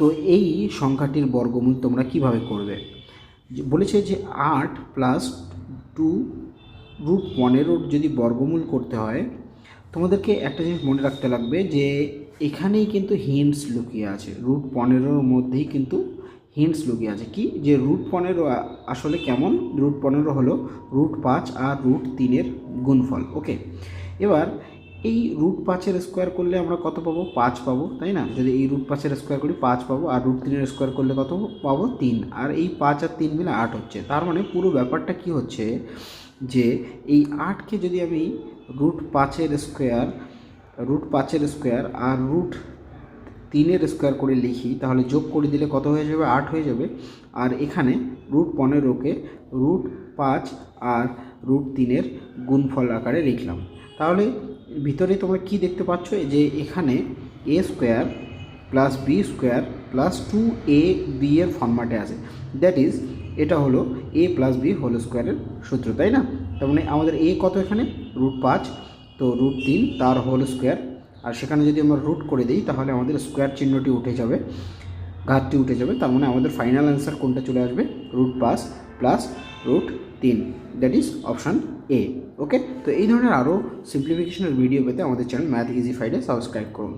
তো এই সংখ্যাটির বর্গমূল তোমরা কীভাবে করবে? বলেছে যে আট প্লাস টু রুট পনেরোর যদি বর্গমূল করতে হয়, তোমাদেরকে একটা জিনিস মনে রাখতে লাগবে যে এখানেই কিন্তু হিন্টস লুকিয়ে আছে। রুট পনেরোর মধ্যেই কিন্তু হিন্টস লুকিয়ে আছে। কি? যে রুট পনেরো আসলে কেমন? রুট পনেরো হলো রুট পাঁচ আর রুট তিনের গুণফল। ওকে এবার এই রুট পাঁচের স্কোয়ার করলে আমরা কত পাবো? পাঁচ পাবো, তাই না? যদি এই রুট পাঁচের স্কোয়ার করি, পাঁচ পাবো, আর রুট তিনের স্কোয়ার করলে কত পাবো? তিন। আর এই পাঁচ আর তিন মিলে আট হচ্ছে। তার মানে পুরো ব্যাপারটা কি হচ্ছে? যে এই আটকে যদি আমি রুট পাঁচের স্কোয়ার রুট পাঁচের স্কোয়ার আর রুট তিনের স্কোয়ার করে লিখি, তাহলে যোগ করে দিলে কত হয়ে যাবে? আট হয়ে যাবে। আর এখানে রুট পনেরোকে রুট পাঁচ আর রুট তিনের গুণফল আকারে লিখলাম। তাহলে ভিতরে তোমরা কি দেখতে পাচ্ছ? যে এখানে A square plus B square plus two A B এর ফর্মাটে আছে। দ্যাট ইজ এটা হলো এ প্লাস বি হোল স্কোয়ারের সূত্র, তাই না? তার মানে আমাদের এ কত এখানে? রুট পাঁচ। তো রুট তিন, তার হোল স্কোয়ার আর সেখানে যদি আমরা রুট করে দিই, তাহলে আমাদের স্কোয়ার চিহ্নটি উঠে যাবে। ঘাতটি উঠে যাবে, তার মানে আমাদের ফাইনাল অ্যান্সার কোনটা চলে আসবে? রুট পাঁচ প্লাস রুট তিন that is option A okay তো এই ধরনের আরও সিম্পলিফিকেশনের ভিডিও পেতে আমাদের চ্যানেল ম্যাথ ইজি ফাইডে সাবস্ক্রাইব করুন।